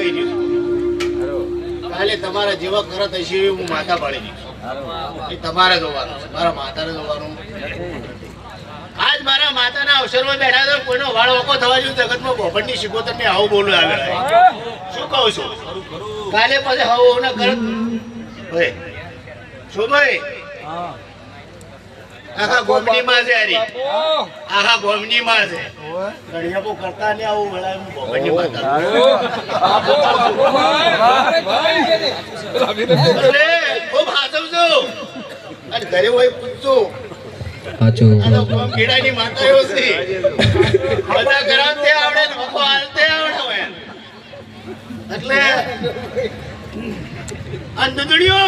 કહી દીધું કાલે તમારા જેવા કરત હશે એવી હું માથા પાડી દીધું એ તમારે જોવાનું છે. મારા માતાને જોવાનું આજ મારા માતાના અવસરમાં બેઠા તો કોઈનો વાળ ઓકો થવા જેવું જગતમાં બોફટની શીખો તમે આવું બોલો આવે. શું કહું છું? કાલે પછી હવું ના કરત ભાઈ શું ભાઈ આખા ગોમની માં છે હરી. આખા ગોમની માં છે કરતા ને આવું હું. માતા ઘરે હોય કોમ કીડાની માતાઓ છે. બધા ગરાતે આવડે વખો હાલતે આવડે એટલે આ દૂધડીઓ.